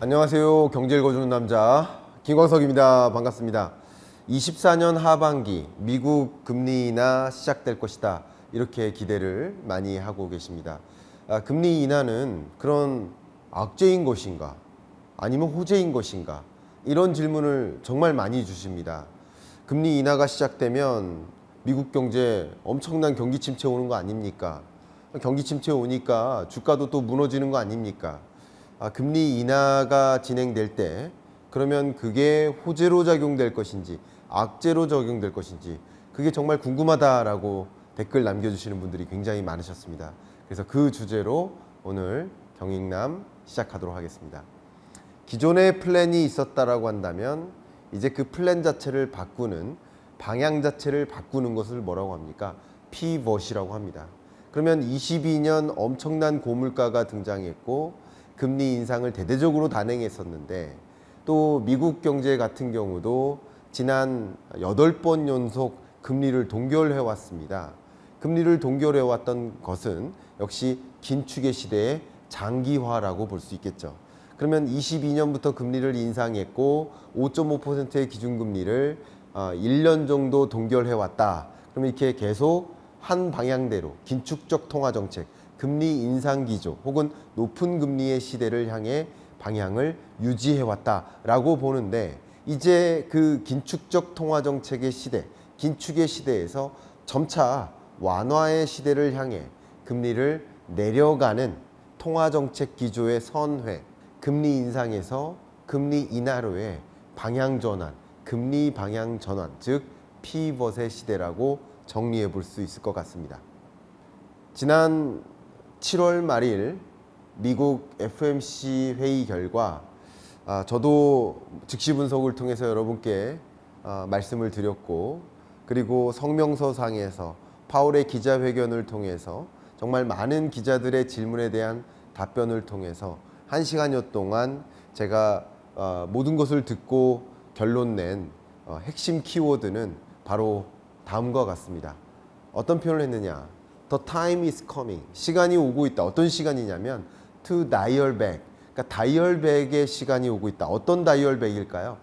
안녕하세요. 경제를 거주는 남자 김광석입니다. 반갑습니다. 24년 하반기 미국 금리 인하 시작될 것이다. 이렇게 기대를 많이 하고 계십니다. 아, 금리 인하는 그런 악재인 것인가? 아니면 호재인 것인가? 이런 질문을 정말 많이 주십니다. 금리 인하가 시작되면 미국 경제 엄청난 경기 침체 오는 거 아닙니까? 경기 침체 오니까 주가도 또 무너지는 거 아닙니까? 아, 금리 인하가 진행될 때 그러면 그게 호재로 작용될 것인지 악재로 적용될 것인지 그게 정말 궁금하다라고 댓글 남겨주시는 분들이 굉장히 많으셨습니다. 그래서 그 주제로 오늘 경익남 시작하도록 하겠습니다. 기존의 플랜이 있었다라고 한다면 이제 그 플랜 자체를 바꾸는 방향 자체를 바꾸는 것을 뭐라고 합니까? 피벗이라고 합니다. 그러면 22년 엄청난 고물가가 등장했고 금리 인상을 대대적으로 단행했었는데 또 미국 경제 같은 경우도 지난 8번 연속 금리를 동결해 왔습니다. 금리를 동결해 왔던 것은 역시 긴축의 시대의 장기화라고 볼 수 있겠죠. 그러면 22년부터 금리를 인상했고 5.5%의 기준금리를 1년 정도 동결해 왔다. 그러면 이렇게 계속 한 방향대로 긴축적 통화 정책, 금리 인상 기조 혹은 높은 금리의 시대를 향해 방향을 유지해 왔다라고 보는데 이제 그 긴축적 통화 정책의 시대, 긴축의 시대에서 점차 완화의 시대를 향해 금리를 내려가는 통화 정책 기조의 선회, 금리 인상에서 금리 인하로의 방향 전환, 금리 방향 전환, 즉 피벗의 시대라고 정리해 볼 수 있을 것 같습니다. 지난 7월 말일 미국 FMC 회의 결과 아, 저도 즉시 분석을 통해서 여러분께 아, 말씀을 드렸고 그리고 성명서상에서 파월의 기자회견을 통해서 정말 많은 기자들의 질문에 대한 답변을 통해서 한 시간여 동안 제가 어, 모든 것을 듣고 결론 낸 어, 핵심 키워드는 바로 다음과 같습니다. 어떤 표현을 했느냐? The time is coming. 시간이 오고 있다. 어떤 시간이냐면 to dial back. 그러니까 다이얼백의 시간이 오고 있다. 어떤 다이얼백일까요?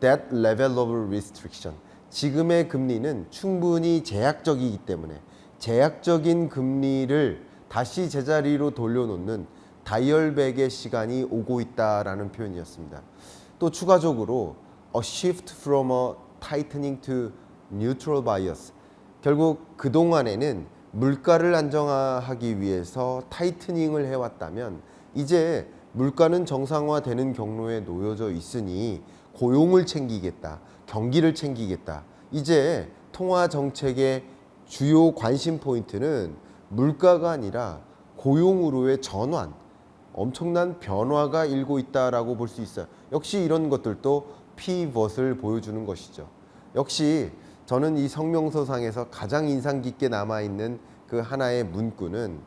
That level of restriction. 지금의 금리는 충분히 제약적이기 때문에 제약적인 금리를 다시 제자리로 돌려놓는 다이얼백의 시간이 오고 있다라는 표현이었습니다. 또 추가적으로 a shift from a tightening to neutral bias. 결국 그 동안에는 물가를 안정화하기 위해서 타이트닝을 해왔다면 이제 물가는 정상화되는 경로에 놓여져 있으니 고용을 챙기겠다, 경기를 챙기겠다. 이제 통화 정책의 주요 관심 포인트는 물가가 아니라 고용으로의 전환, 엄청난 변화가 일고 있다라고 볼 수 있어요. 역시 이런 것들도 피벗을 보여주는 것이죠. 역시 저는 이 성명서상에서 가장 인상 깊게 남아 있는 그 하나의 문구는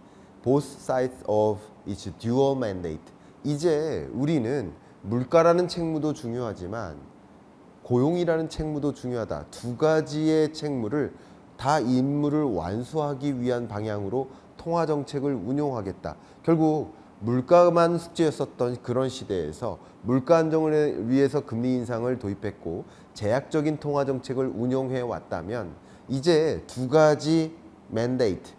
both sides of its dual mandate. 이제 우리는 물가라는 책무도 중요하지만 고용이라는 책무도 중요하다. 두 가지의 책무를 다 임무를 완수하기 위한 방향으로 통화 정책을 운용하겠다. 결국 물가만 숙제였었던 그런 시대에서 물가 안정을 위해서 금리 인상을 도입했고 제약적인 통화 정책을 운용해 왔다면 이제 두 가지 맨데이트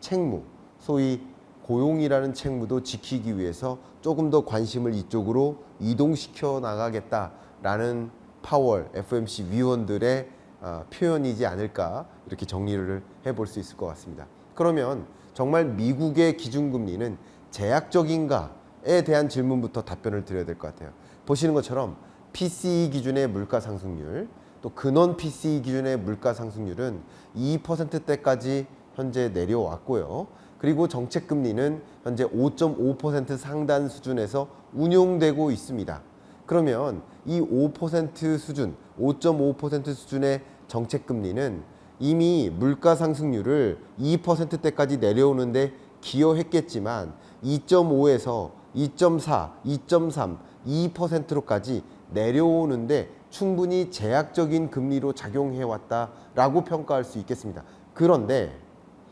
책무 소위 고용이라는 책무도 지키기 위해서 조금 더 관심을 이쪽으로 이동시켜 나가겠다라는 파월 FMC 위원들의 어, 표현이지 않을까 이렇게 정리를 해볼 수 있을 것 같습니다. 그러면 정말 미국의 기준금리는 제약적인가에 대한 질문부터 답변을 드려야 될 것 같아요. 보시는 것처럼 PCE 기준의 물가 상승률, 또 근원 PCE 기준의 물가 상승률은 2%대까지 현재 내려왔고요. 그리고 정책 금리는 현재 5.5% 상단 수준에서 운용되고 있습니다. 그러면 이 5% 수준, 5.5% 수준의 정책 금리는 이미 물가 상승률을 2%대까지 내려오는데 기여했겠지만 2.5에서 2.4, 2.3, 2%로까지 내려오는데 충분히 제약적인 금리로 작용해 왔다라고 평가할 수 있겠습니다. 그런데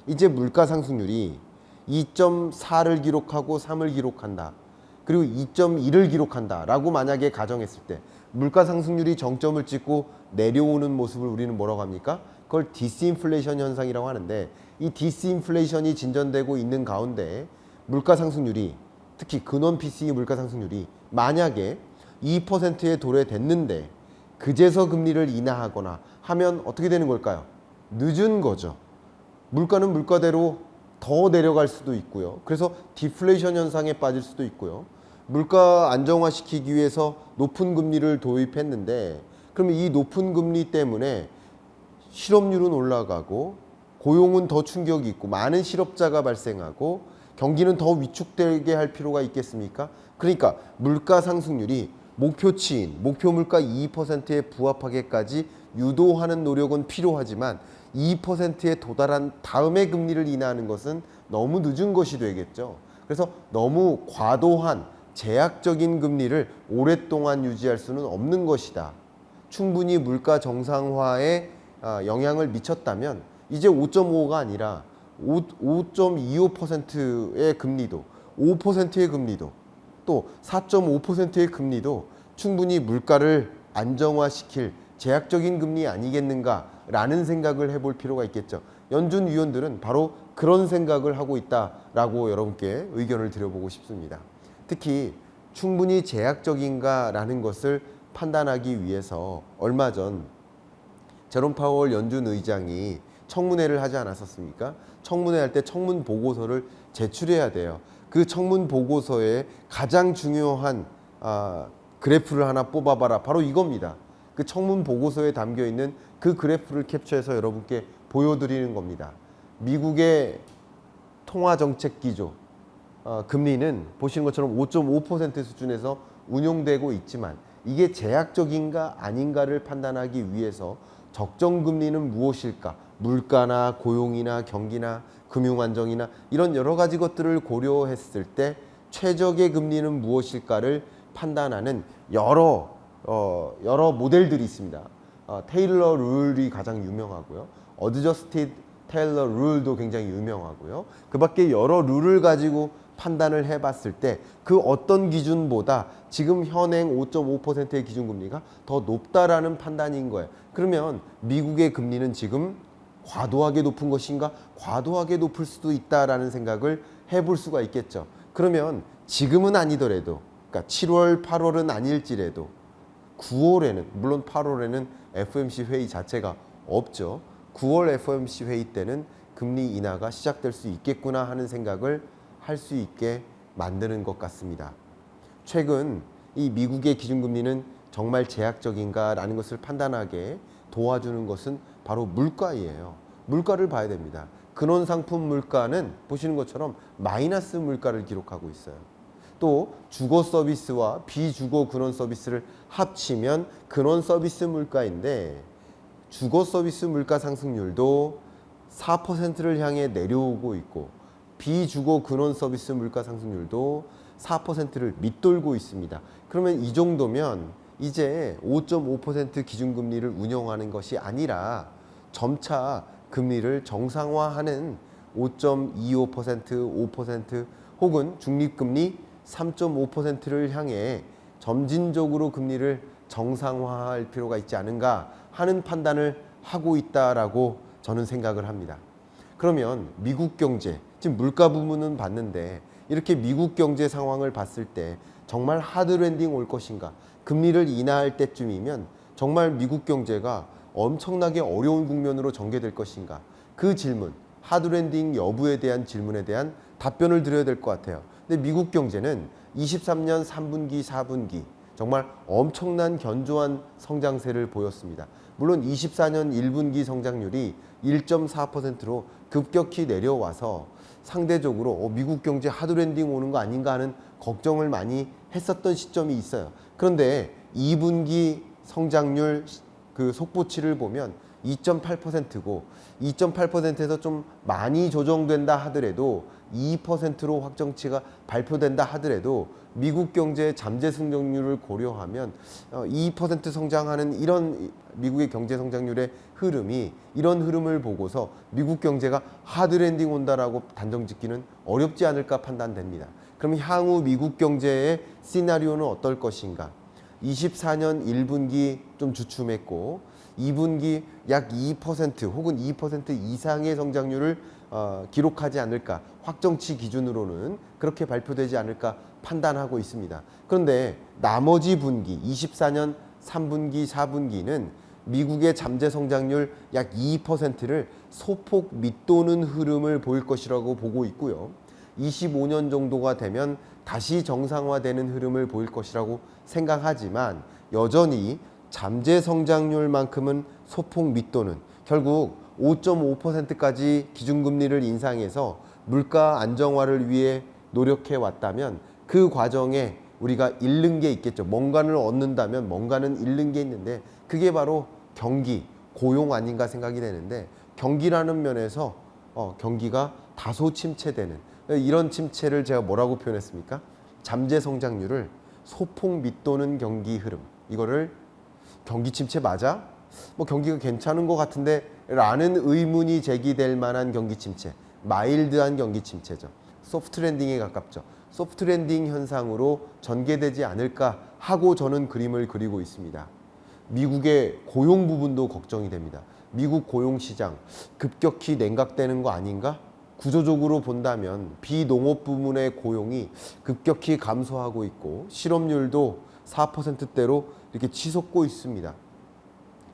이제 물가 상승률이 2.4를 기록하고 3을 기록한다. 그리고 2.1을 기록한다라고 만약에 가정했을 때 물가 상승률이 정점을 찍고 내려오는 모습을 우리는 뭐라고 합니까? 그걸 디스인플레이션 현상이라고 하는데 이 디스인플레이션이 진전되고 있는 가운데 물가 상승률이 특히 근원 PCE 물가 상승률이 만약에 2%에 도래됐는데 그제서 금리를 인하하거나 하면 어떻게 되는 걸까요? 늦은 거죠. 물가는 물가대로 더 내려갈 수도 있고요. 그래서 디플레이션 현상에 빠질 수도 있고요. 물가 안정화시키기 위해서 높은 금리를 도입했는데 그러면 이 높은 금리 때문에 실업률은 올라가고 고용은 더 충격이 있고 많은 실업자가 발생하고 경기는 더 위축되게 할 필요가 있겠습니까? 그러니까 물가 상승률이 목표치인 목표 물가 2%에 부합하게까지 유도하는 노력은 필요하지만 2%에 도달한 다음에 금리를 인하하는 것은 너무 늦은 것이 되겠죠. 그래서 너무 과도한 제약적인 금리를 오랫동안 유지할 수는 없는 것이다. 충분히 물가 정상화에 아, 영향을 미쳤다면 이제 5.5가 아니라 5.25%의 금리도 5%의 금리도 또 4.5%의 금리도 충분히 물가를 안정화시킬 제약적인 금리 아니겠는가라는 생각을 해볼 필요가 있겠죠. 연준 위원들은 바로 그런 생각을 하고 있다라고 여러분께 의견을 드려보고 싶습니다. 특히 충분히 제약적인가라는 것을 판단하기 위해서 얼마 전 제롬 파월 연준 의장이 청문회를 하지 않았었습니까? 청문회 할 때 청문 보고서를 제출해야 돼요. 그 청문 보고서에 가장 중요한 아, 그래프를 하나 뽑아봐라. 바로 이겁니다. 그 청문 보고서에 담겨 있는 그 그래프를 캡처해서 여러분께 보여드리는 겁니다. 미국의 통화 정책 기조 어, 금리는 보시는 것처럼 5.5% 수준에서 운용되고 있지만 이게 제약적인가 아닌가를 판단하기 위해서 적정 금리는 무엇일까? 물가나 고용이나 경기나 금융 안정이나 이런 여러 가지 것들을 고려했을 때 최적의 금리는 무엇일까를 판단하는 여러 어, 여러 모델들이 있습니다. 어, 테일러 룰이 가장 유명하고요. 어드저스티드 테일러 룰도 굉장히 유명하고요. 그밖에 여러 룰을 가지고 판단을 해봤을 때 그 어떤 기준보다 지금 현행 5.5%의 기준금리가 더 높다라는 판단인 거예요. 그러면 미국의 금리는 지금 과도하게 높은 것인가? 과도하게 높을 수도 있다라는 생각을 해볼 수가 있겠죠. 그러면 지금은 아니더라도, 그러니까 7월, 8월은 아닐지라도 9월에는 물론 8월에는 FOMC 회의 자체가 없죠. 9월 FOMC 회의 때는 금리 인하가 시작될 수 있겠구나 하는 생각을 할 수 있게 만드는 것 같습니다. 최근 이 미국의 기준금리는 정말 제약적인가라는 것을 판단하게 도와주는 것은 바로 물가이에요. 물가를 봐야 됩니다. 근원 상품 물가는 보시는 것처럼 마이너스 물가를 기록하고 있어요. 또 주거 서비스와 비주거 근원 서비스를 합치면 근원 서비스 물가인데 주거 서비스 물가 상승률도 4%를 향해 내려오고 있고 비주거 근원 서비스 물가 상승률도 4%를 밑돌고 있습니다. 그러면 이 정도면 이제 5.5% 기준금리를 운영하는 것이 아니라 점차 금리를 정상화하는 5.25%, 5% 혹은 중립금리 3.5%를 향해 점진적으로 금리를 정상화할 필요가 있지 않은가 하는 판단을 하고 있다라고 저는 생각을 합니다. 그러면 미국 경제, 지금 물가 부분은 봤는데 이렇게 미국 경제 상황을 봤을 때 정말 하드 랜딩 올 것인가? 금리를 인하할 때쯤이면 정말 미국 경제가 엄청나게 어려운 국면으로 전개될 것인가? 그 질문, 하드 랜딩 여부에 대한 질문에 대한 답변을 드려야 될 것 같아요. 근데 미국 경제는 23년 3분기, 4분기 정말 엄청난 견조한 성장세를 보였습니다. 물론 24년 1분기 성장률이 1.4%로 급격히 내려와서 상대적으로 어, 미국 경제 하드랜딩 오는 거 아닌가 하는 걱정을 많이 했었던 시점이 있어요. 그런데 2분기 성장률 그 속보치를 보면 2.8%고 2.8%에서 좀 많이 조정된다 하더라도 2%로 확정치가 발표된다 하더라도 미국 경제의 잠재 성장률을 고려하면 어, 2% 성장하는 이런 미국의 경제 성장률의 흐름이 이런 흐름을 보고서 미국 경제가 하드랜딩 온다라고 단정 짓기는 어렵지 않을까 판단됩니다. 그럼 향후 미국 경제의 시나리오는 어떨 것인가? 24년 1분기 좀 주춤했고 2분기 약 2% 혹은 2% 이상의 성장률을 어, 기록하지 않을까 확정치 기준으로는 그렇게 발표되지 않을까 판단하고 있습니다. 그런데 나머지 분기 24년 3분기 4분기는 미국의 잠재 성장률 약 2%를 소폭 밑도는 흐름을 보일 것이라고 보고 있고요. 25년 정도가 되면 다시 정상화되는 흐름을 보일 것이라고 생각하지만 여전히 잠재 성장률만큼은 소폭 밑도는 결국 5.5%까지 기준금리를 인상해서 물가 안정화를 위해 노력해 왔다면 그 과정에 우리가 잃는 게 있겠죠. 뭔가를 얻는다면 뭔가는 잃는 게 있는데 그게 바로 경기, 고용 아닌가 생각이 되는데 경기라는 면에서 어, 경기가 다소 침체되는 이런 침체를 제가 뭐라고 표현했습니까? 잠재 성장률을 소폭 밑도는 경기 흐름. 이거를 경기 침체 맞아? 뭐 경기가 괜찮은 것 같은데 라는 의문이 제기될 만한 경기 침체. 마일드한 경기 침체죠. 소프트 랜딩에 가깝죠. 소프트 랜딩 현상으로 전개되지 않을까 하고 저는 그림을 그리고 있습니다. 미국의 고용 부분도 걱정이 됩니다. 미국 고용 시장 급격히 냉각되는 거 아닌가? 구조적으로 본다면 비농업 부문의 고용이 급격히 감소하고 있고 실업률도 4%대로 이렇게 치솟고 있습니다.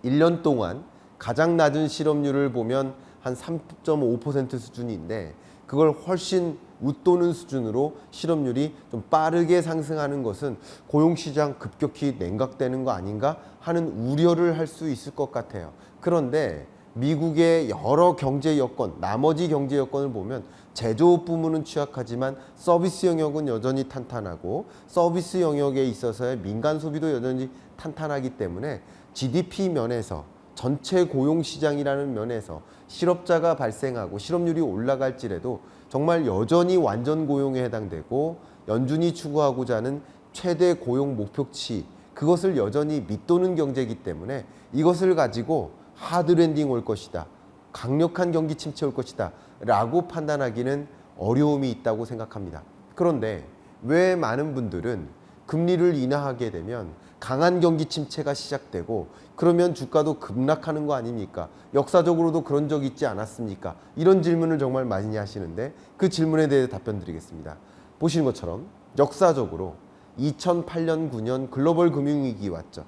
1년 동안 가장 낮은 실업률을 보면 한 3.5% 수준인데 그걸 훨씬 웃도는 수준으로 실업률이 좀 빠르게 상승하는 것은 고용시장 급격히 냉각되는 거 아닌가 하는 우려를 할 수 있을 것 같아요. 그런데 미국의 여러 경제 여건, 나머지 경제 여건을 보면 제조업 부문은 취약하지만 서비스 영역은 여전히 탄탄하고 서비스 영역에 있어서의 민간 소비도 여전히 탄탄하기 때문에 GDP 면에서 전체 고용 시장이라는 면에서 실업자가 발생하고 실업률이 올라갈지라도 정말 여전히 완전 고용에 해당되고 연준이 추구하고자 하는 최대 고용 목표치 그것을 여전히 밑도는 경제이기 때문에 이것을 가지고 하드랜딩 올 것이다. 강력한 경기 침체 올 것이다. 라고 판단하기는 어려움이 있다고 생각합니다. 그런데 왜 많은 분들은 금리를 인하하게 되면 강한 경기 침체가 시작되고 그러면 주가도 급락하는 거 아닙니까? 역사적으로도 그런 적 있지 않았습니까? 이런 질문을 정말 많이 하시는데 그 질문에 대해 답변 드리겠습니다. 보시는 것처럼 역사적으로 2008년 9년 글로벌 금융위기 왔죠.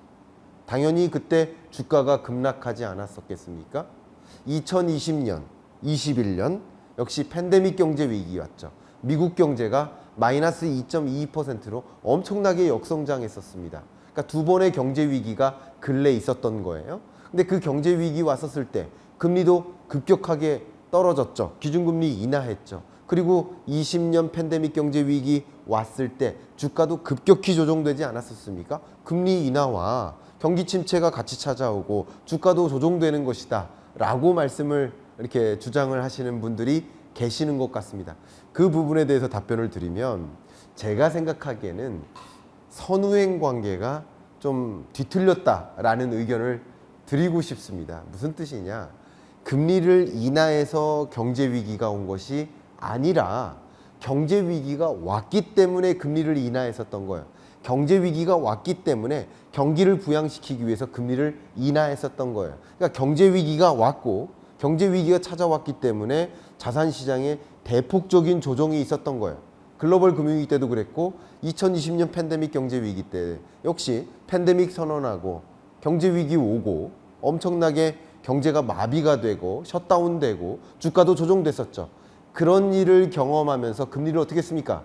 당연히 그때 주가가 급락하지 않았었겠습니까? 2020년, 21년 역시 팬데믹 경제 위기 왔죠. 미국 경제가 마이너스 2.22%로 엄청나게 역성장했었습니다. 그러니까 두 번의 경제 위기가 근래 있었던 거예요. 근데 그 경제 위기 왔었을 때 금리도 급격하게 떨어졌죠. 기준금리 인하했죠. 그리고 20년 팬데믹 경제 위기 왔을 때 주가도 급격히 조정되지 않았었습니까? 금리 인하와 경기 침체가 같이 찾아오고 주가도 조정되는 것이다. 라고 말씀을 이렇게 주장을 하시는 분들이 계시는 것 같습니다. 그 부분에 대해서 답변을 드리면 제가 생각하기에는 선후행 관계가 좀 뒤틀렸다라는 의견을 드리고 싶습니다. 무슨 뜻이냐? 금리를 인하해서 경제 위기가 온 것이 아니라 경제 위기가 왔기 때문에 금리를 인하했었던 거예요. 경제 위기가 왔기 때문에 경기를 부양시키기 위해서 금리를 인하했었던 거예요. 그러니까 경제 위기가 왔고 경제 위기가 찾아왔기 때문에 자산 시장에 대폭적인 조정이 있었던 거예요. 글로벌 금융위기 때도 그랬고 2020년 팬데믹 경제 위기 때 역시 팬데믹 선언하고 경제 위기 오고 엄청나게 경제가 마비가 되고 셧다운되고 주가도 조정됐었죠. 그런 일을 경험하면서 금리를 어떻게 했습니까?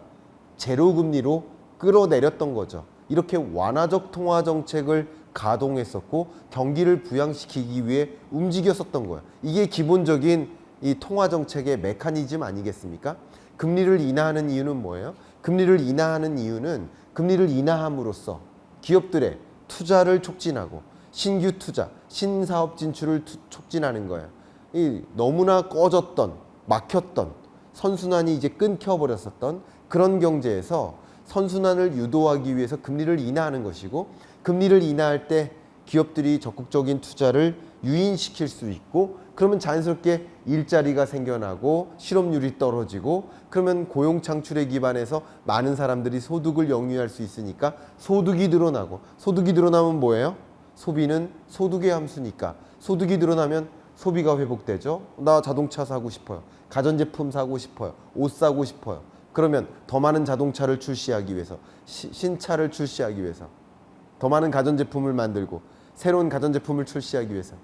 제로 금리로 끌어내렸던 거죠. 이렇게 완화적 통화 정책을 가동했었고 경기를 부양시키기 위해 움직였었던 거예요. 이게 기본적인 이 통화 정책의 메커니즘 아니겠습니까? 금리를 인하하는 이유는 뭐예요? 금리를 인하하는 이유는 금리를 인하함으로써 기업들의 투자를 촉진하고 신규 투자, 신사업 진출을 투- 촉진하는 거예요. 이 너무나 꺼졌던 막혔던 선순환이 이제 끊겨버렸었던 그런 경제에서 선순환을 유도하기 위해서 금리를 인하하는 것이고 금리를 인하할 때 기업들이 적극적인 투자를 유인시킬 수 있고 그러면 자연스럽게 일자리가 생겨나고 실업률이 떨어지고 그러면 고용 창출에 기반해서 많은 사람들이 소득을 영위할 수 있으니까 소득이 늘어나고 소득이 늘어나면 뭐예요? 소비는 소득의 함수니까 소득이 늘어나면 소비가 회복되죠. 나 자동차 사고 싶어요. 가전제품 사고 싶어요. 옷 사고 싶어요. 그러면 더 많은 자동차를 출시하기 위해서 시- 신차를 출시하기 위해서 더 많은 가전제품을 만들고 새로운 가전제품을 출시하기 위해서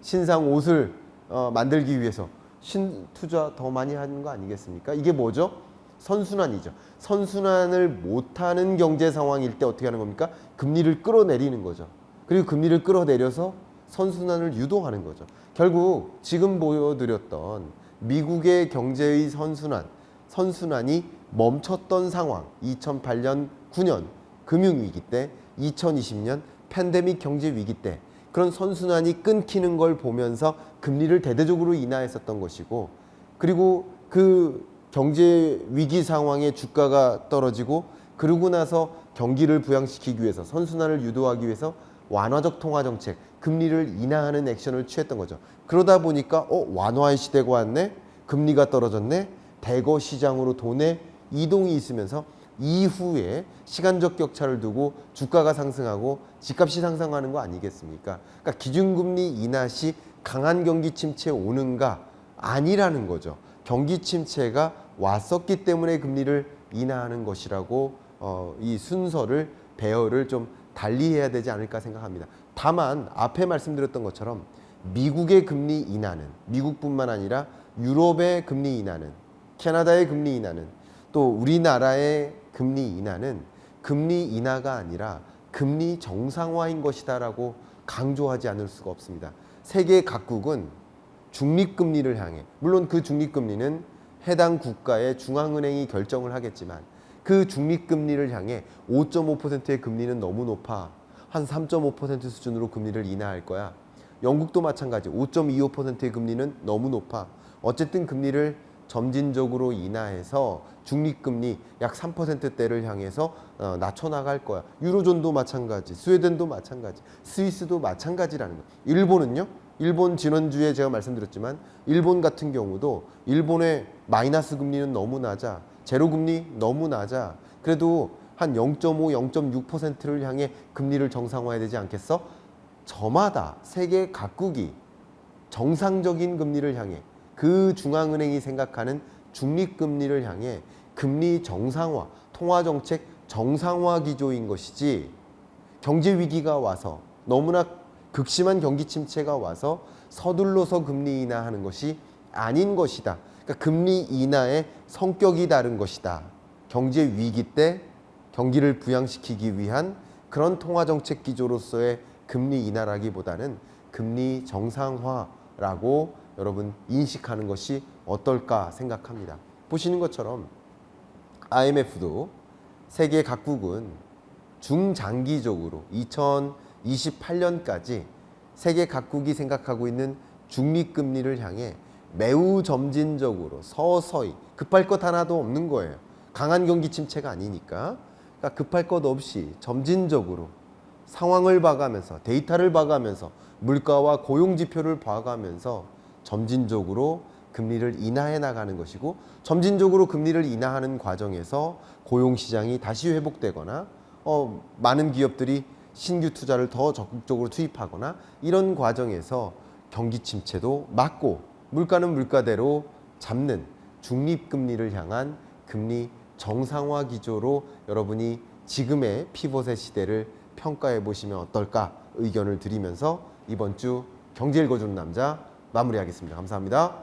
신상 옷을 어, 만들기 위해서 신 투자 더 많이 하는 거 아니겠습니까? 이게 뭐죠? 선순환이죠. 선순환을 못하는 경제 상황일 때 어떻게 하는 겁니까? 금리를 끌어내리는 거죠. 그리고 금리를 끌어내려서 선순환을 유도하는 거죠. 결국 지금 보여드렸던 미국의 경제의 선순환, 선순환이 멈췄던 상황, 2008년, 9년 금융위기 때, 2020년 팬데믹 경제 위기 때 그런 선순환이 끊기는 걸 보면서 금리를 대대적으로 인하했었던 것이고 그리고 그 경제 위기 상황에 주가가 떨어지고 그러고 나서 경기를 부양시키기 위해서 선순환을 유도하기 위해서 완화적 통화 정책, 금리를 인하하는 액션을 취했던 거죠. 그러다 보니까 어 완화의 시대가 왔네, 금리가 떨어졌네, 대거 시장으로 돈의 이동이 있으면서 이후에 시간적 격차를 두고 주가가 상승하고 집값이 상승하는 거 아니겠습니까? 그러니까 기준금리 인하 시 강한 경기 침체 오는가 아니라는 거죠. 경기 침체가 왔었기 때문에 금리를 인하하는 것이라고 어, 이 순서를 배열을 좀 달리해야 되지 않을까 생각합니다. 다만 앞에 말씀드렸던 것처럼 미국의 금리 인하는 미국뿐만 아니라 유럽의 금리 인하는 캐나다의 금리 인하는 또 우리나라의 금리 인하는 금리 인하가 아니라 금리 정상화인 것이다라고 강조하지 않을 수가 없습니다. 세계 각국은 중립금리를 향해 물론 그 중립금리는 해당 국가의 중앙은행이 결정을 하겠지만 그 중립금리를 향해 5.5%의 금리는 너무 높아 한 3.5% 수준으로 금리를 인하할 거야. 영국도 마찬가지 5.25%의 금리는 너무 높아. 어쨌든 금리를 점진적으로 인하해서 중립금리 약 3%대를 향해서 어, 낮춰 나갈 거야. 유로존도 마찬가지, 스웨덴도 마찬가지, 스위스도 마찬가지라는 거야. 일본은요? 일본 지난주에 제가 말씀드렸지만 일본 같은 경우도 일본의 마이너스 금리는 너무 낮아. 제로 금리 너무 낮아. 그래도 한 0.5, 0.6%를 향해 금리를 정상화해야 되지 않겠어? 저마다 세계 각국이 정상적인 금리를 향해 그 중앙은행이 생각하는 중립금리를 향해 금리 정상화, 통화정책 정상화 기조인 것이지 경제 위기가 와서 너무나 극심한 경기 침체가 와서 서둘러서 금리 인하하는 것이 아닌 것이다. 그러니까 금리 인하의 성격이 다른 것이다. 경제 위기 때 경기를 부양시키기 위한 그런 통화 정책 기조로서의 금리 인하라기보다는 금리 정상화라고 여러분 인식하는 것이 어떨까 생각합니다. 보시는 것처럼 IMF도 세계 각국은 중장기적으로 2028년까지 세계 각국이 생각하고 있는 중립금리를 향해 매우 점진적으로 서서히 급할 것 하나도 없는 거예요. 강한 경기 침체가 아니니까. 그러니까 급할 것 없이 점진적으로 상황을 봐가면서 데이터를 봐가면서 물가와 고용 지표를 봐가면서 점진적으로 금리를 인하해 나가는 것이고 점진적으로 금리를 인하하는 과정에서 고용 시장이 다시 회복되거나 어, 많은 기업들이 신규 투자를 더 적극적으로 투입하거나 이런 과정에서 경기 침체도 막고 물가는 물가대로 잡는 중립 금리를 향한 금리 정상화 기조로 여러분이 지금의 피벗의 시대를 평가해 보시면 어떨까 의견을 드리면서 이번 주 경제 읽어주는 남자 마무리하겠습니다. 감사합니다.